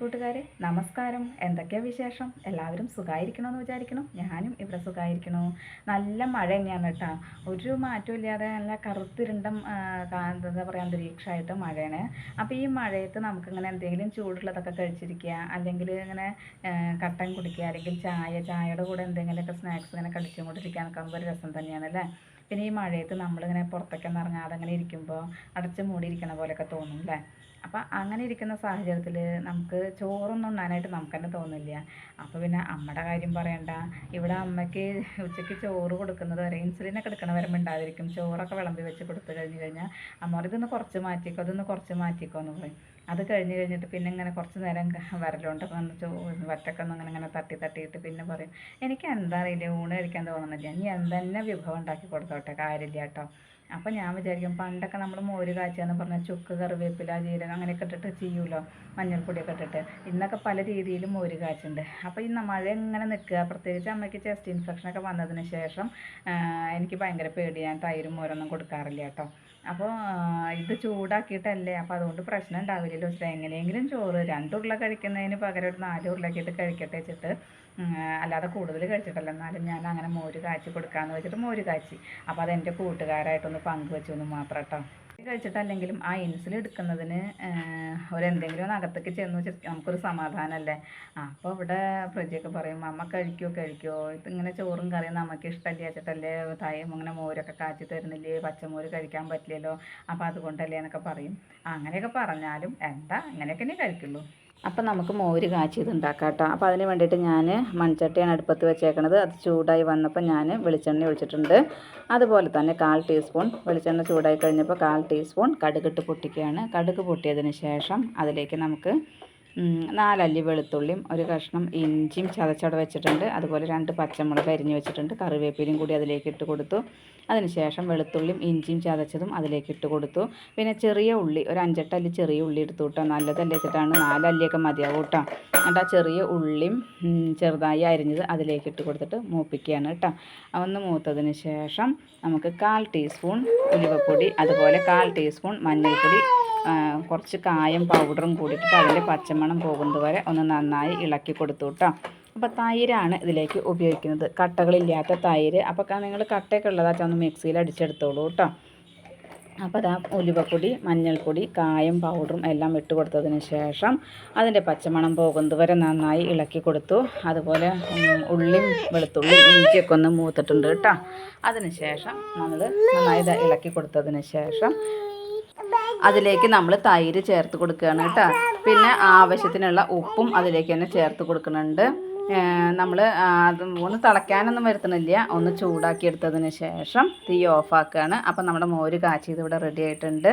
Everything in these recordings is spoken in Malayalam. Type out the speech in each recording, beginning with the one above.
കൂട്ടുകാരെ നമസ്കാരം. എന്തൊക്കെയാ വിശേഷം? എല്ലാവരും സുഖമായിരിക്കണമെന്ന് വിചാരിക്കണം ഞാനും ഇവിടെ സുഖമായിരിക്കണു നല്ല മഴ തന്നെയാണ് കേട്ടോ. ഒരു മാറ്റവും ഇല്ലാതെ നല്ല കറുത്തിരുണ്ടം എന്താ പറയുക അന്തരീക്ഷമായിട്ട് മഴയാണ്. അപ്പോൾ ഈ മഴയത്ത് നമുക്കിങ്ങനെ എന്തെങ്കിലും ചൂടുള്ളതൊക്കെ കഴിച്ചിരിക്കുക അല്ലെങ്കിൽ ഇങ്ങനെ കട്ടൻ കുടിക്കുക അല്ലെങ്കിൽ ചായ ചായയുടെ കൂടെ എന്തെങ്കിലുമൊക്കെ സ്നാക്സ് ഇങ്ങനെ കഴിച്ചും കൊണ്ടിരിക്കുക എന്നൊക്കെ ഒരു രസം തന്നെയാണ് അല്ലേ? പിന്നെ ഈ മഴയത്ത് നമ്മളിങ്ങനെ പുറത്തൊക്കെ ഇറങ്ങാതെ അങ്ങനെ ഇരിക്കുമ്പോൾ അടച്ചു മൂടിയിരിക്കണ പോലെയൊക്കെ തോന്നും അല്ലേ? അപ്പം അങ്ങനെ ഇരിക്കുന്ന സാഹചര്യത്തിൽ നമുക്ക് ചോറൊന്നും ഉണ്ണാനായിട്ട് നമുക്ക് തന്നെ തോന്നില്ല. അപ്പോൾ പിന്നെ അമ്മയുടെ കാര്യം പറയണ്ട. ഇവിടെ അമ്മയ്ക്ക് ഉച്ചയ്ക്ക് ചോറ് കൊടുക്കുന്നത് വരെ ഇൻസുലിനൊക്കെ എടുക്കണ വരെ മിണ്ടാതിരിക്കും. ചോറൊക്കെ വിളമ്പി വെച്ച് കൊടുത്തു കഴിഞ്ഞ് കഴിഞ്ഞാൽ അമ്മ ഇതൊന്ന് കുറച്ച് മാറ്റിക്കോ അതൊന്ന് കുറച്ച് മാറ്റിക്കോ എന്ന് പറയും. അത് കഴിഞ്ഞ് കഴിഞ്ഞിട്ട് പിന്നെ ഇങ്ങനെ കുറച്ച് നേരം വരലുണ്ട് വന്ന് ചോ വറ്റൊക്കെ ഒന്ന് അങ്ങനെ ഇങ്ങനെ തട്ടി തട്ടിയിട്ട് പിന്നെ പറയും എനിക്ക് എന്താ അറിയില്ല ഊണ് കഴിക്കാൻ തോന്നുന്നില്ല. ഇനി എന്തെന്നെ വിഭവം ഉണ്ടാക്കി കൊടുത്തോട്ടെ? കാര്യമില്ല കേട്ടോ അപ്പോൾ ഞാൻ വിചാരിക്കും പണ്ടൊക്കെ നമ്മൾ മോര് കാച്ചുകയെന്ന് പറഞ്ഞാൽ ചുക്ക് കറിവേപ്പില ജീരകം അങ്ങനെയൊക്കെ ഇട്ടിട്ട് ചെയ്യൂലോ മഞ്ഞൾപ്പൊടിയൊക്കെ ഇട്ടിട്ട്. ഇന്നൊക്കെ പല രീതിയിലും മോര് കാച്ചുണ്ട്. അപ്പോൾ ഇന്ന് മഴ ഇങ്ങനെ നിൽക്കുക പ്രത്യേകിച്ച് അമ്മയ്ക്ക് ചെസ്റ്റ് ഇൻഫെക്ഷനൊക്കെ വന്നതിന് ശേഷം എനിക്ക് ഭയങ്കര പേടി. ഞാൻ തൈരും മോരൊന്നും കൊടുക്കാറില്ല കേട്ടോ അപ്പോൾ ഇത് ചൂടാക്കിയിട്ടല്ലേ? അപ്പോൾ അതുകൊണ്ട് പ്രശ്നം ഉണ്ടാവില്ലല്ലോ ദിവസം എങ്ങനെയെങ്കിലും ചോറ് രണ്ട് ഉരുള കഴിക്കുന്നതിന് പകരം ഒരു നാല് ഉരുളക്കിട്ട് കഴിക്കട്ടെ വെച്ചിട്ട് അല്ലാതെ കൂടുതൽ കഴിച്ചിട്ടല്ല. എന്നാലും ഞാൻ അങ്ങനെ മോര് കാച്ചി കൊടുക്കാമെന്ന് വെച്ചിട്ട് മോര് കാച്ചി. അപ്പോൾ അതെന്റെ കൂട്ടുകാരായിട്ടൊന്ന് പങ്കുവെച്ചു എന്ന് മാത്രം കേട്ടോ കഴിച്ചിട്ടല്ലെങ്കിലും ആ ഇൻസുലിൻ എടുക്കുന്നതിന് ഒരു എന്തെങ്കിലും ഒന്ന് അകത്തേക്ക് ചെന്ന് നമുക്കൊരു സമാധാനമല്ലേ ആ അപ്പോൾ ഇവിടെ പ്രജയൊക്കെ പറയും അമ്മ കഴിക്കോ കഴിക്കോ. ഇതിങ്ങനെ ചോറും കറിയും നമുക്ക് ഇഷ്ടമല്ലേ വെച്ചിട്ടല്ലേ തൈം ഇങ്ങനെ മോരൊക്കെ കാച്ചി തരുന്നില്ലേ? പച്ചമോര് കഴിക്കാൻ പറ്റില്ലല്ലോ. അപ്പോൾ അതുകൊണ്ടല്ലേ എന്നൊക്കെ പറയും. അങ്ങനെയൊക്കെ പറഞ്ഞാലും എന്താ അങ്ങനെയൊക്കെ തന്നെ കഴിക്കുള്ളൂ. അപ്പം നമുക്ക് മോര് കാച്ചിയത് ഉണ്ടാക്കാം കേട്ടോ അപ്പോൾ അതിന് വേണ്ടിയിട്ട് ഞാൻ മൺചട്ടിയാണ് അടുപ്പത്ത് വെച്ചേക്കണത്. അത് ചൂടായി വന്നപ്പോൾ ഞാൻ വെളിച്ചെണ്ണ ഒഴിച്ചിട്ടുണ്ട്. അതുപോലെ തന്നെ കാൽ ടീസ്പൂൺ വെളിച്ചെണ്ണ ചൂടായി കഴിഞ്ഞപ്പോൾ കാൽ ടീസ്പൂൺ കടുകിട്ട് പൊട്ടിക്കുകയാണ്. കടുക് പൊട്ടിയതിന് ശേഷം അതിലേക്ക് നമുക്ക് നാലല്ലി വെളുത്തുള്ളിയും ഒരു കഷ്ണം ഇഞ്ചിയും ചതച്ചട വെച്ചിട്ടുണ്ട്. അതുപോലെ രണ്ട് പച്ചമുളക് അരിഞ്ഞ് വെച്ചിട്ടുണ്ട്. കറിവേപ്പിലയും കൂടി അതിലേക്ക് ഇട്ട് കൊടുത്തു. അതിനുശേഷം വെളുത്തുള്ളിയും ഇഞ്ചിയും ചതച്ചതും അതിലേക്ക് ഇട്ട് കൊടുത്തു. പിന്നെ ചെറിയ ഉള്ളി ഒരു അഞ്ചെട്ടല്ലി ചെറിയ ഉള്ളി എടുത്തു കേട്ടോ. നല്ലതല്ലേ വെച്ചിട്ടാണ്. നാലല്ലിയൊക്കെ മതിയാവും കേട്ടോ. എന്നിട്ട് ആ ചെറിയ ഉള്ളിയും ചെറുതായി അരിഞ്ഞത് അതിലേക്ക് ഇട്ട് കൊടുത്തിട്ട് മൂപ്പിക്കുകയാണ് കേട്ടോ. ഒന്ന് മൂത്തതിന് ശേഷം നമുക്ക് കാൽ ടീസ്പൂൺ ഉലുവപ്പൊടി അതുപോലെ കാൽ ടീസ്പൂൺ മഞ്ഞൾപ്പൊടി കുറച്ച് കായം പൗഡറും കൂടിയിട്ട് അതിന്റെ പച്ചമണം പോകുന്നത് വരെ ഒന്ന് നന്നായി ഇളക്കി കൊടുത്തു കേട്ടോ. അപ്പോൾ തൈരാണ് ഇതിലേക്ക് ഉപയോഗിക്കുന്നത്. കട്ടകളില്ലാത്ത തൈര്. അപ്പോൾ നിങ്ങൾ കട്ടയൊക്കെ ഉള്ളതാച്ചാൽ ഒന്ന് മിക്സിയിൽ അടിച്ചെടുത്തോളൂ കേട്ടോ. അപ്പോൾ അതാ ഉലുവപ്പൊടി മഞ്ഞൾപ്പൊടി കായം പൗഡറും എല്ലാം ഇട്ട് കൊടുത്തതിന് ശേഷം അതിന്റെ പച്ചമണം പോകുന്നത് വരെ നന്നായി ഇളക്കി കൊടുത്തു. അതുപോലെ ഉള്ളിയും വെളുത്തുള്ളിയും ഇഞ്ചിയൊക്കെ ഒന്ന് മൂത്തിട്ടുണ്ട് കേട്ടോ. അതിന് ശേഷം നമ്മൾ നന്നായി ഇളക്കി കൊടുത്തതിന് ശേഷം അതിലേക്ക് നമ്മൾ തൈര് ചേർത്ത് കൊടുക്കുകയാണ് കേട്ടോ. പിന്നെ ആവശ്യത്തിനുള്ള ഉപ്പും അതിലേക്ക് തന്നെ ചേർത്ത് കൊടുക്കുന്നുണ്ട്. നമ്മൾ ഒന്ന് തിളയ്ക്കാനൊന്നും വരുത്തണില്ല. ഒന്ന് ചൂടാക്കി എടുത്തതിന് ശേഷം തീ ഓഫാക്കുകയാണ് അപ്പം നമ്മുടെ മോര് കാച്ചിയത് ഇവിടെ റെഡി ആയിട്ടുണ്ട്.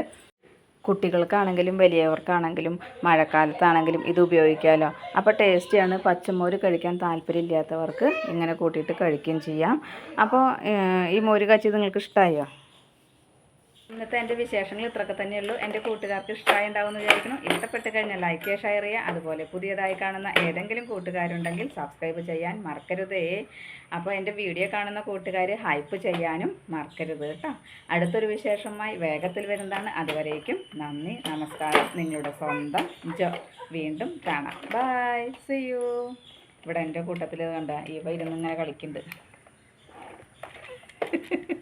കുട്ടികൾക്കാണെങ്കിലും വലിയവർക്കാണെങ്കിലും മഴക്കാലത്താണെങ്കിലും ഇത് ഉപയോഗിക്കാമല്ലോ അപ്പോൾ ടേസ്റ്റിയാണ് പച്ചമോര് കഴിക്കാൻ താല്പര്യമില്ലാത്തവർക്ക് ഇങ്ങനെ കൂട്ടിയിട്ട് കഴിക്കുകയും ചെയ്യാം. അപ്പോൾ ഈ മോര് കാച്ചി നിങ്ങൾക്ക് ഇഷ്ടമായോ ഇന്നത്തെ എന്റെ വിശേഷങ്ങൾ ഇത്രയൊക്കെ തന്നെയുള്ളൂ എന്റെ കൂട്ടുകാർക്ക് ഇഷ്ടമായി ഉണ്ടാവുമെന്ന് വിചാരിക്കണം ഇഷ്ടപ്പെട്ട് കഴിഞ്ഞാൽ ലൈക്ക് ചെയ്യുക ഷെയർ ചെയ്യുക. അതുപോലെ പുതിയതായി കാണുന്ന ഏതെങ്കിലും കൂട്ടുകാരുണ്ടെങ്കിൽ സബ്സ്ക്രൈബ് ചെയ്യാൻ മറക്കരുതേ. അപ്പോൾ എന്റെ വീഡിയോ കാണുന്ന കൂട്ടുകാർ ഹൈപ്പ് ചെയ്യാനും മറക്കരുത് കേട്ടോ. അടുത്തൊരു വിശേഷമായി വേഗത്തിൽ വരുന്നതാണ്. അതുവരേക്കും നന്ദി നമസ്കാരം. നിങ്ങളുടെ സ്വന്തം ജോ വീണ്ടും കാണാം. ബൈ സി യു ഇവിടെ എന്റെ കൂട്ടത്തിൽ കണ്ട ഇവ ഇരുന്നിങ്ങനെ കളിക്കുന്നുണ്ട്.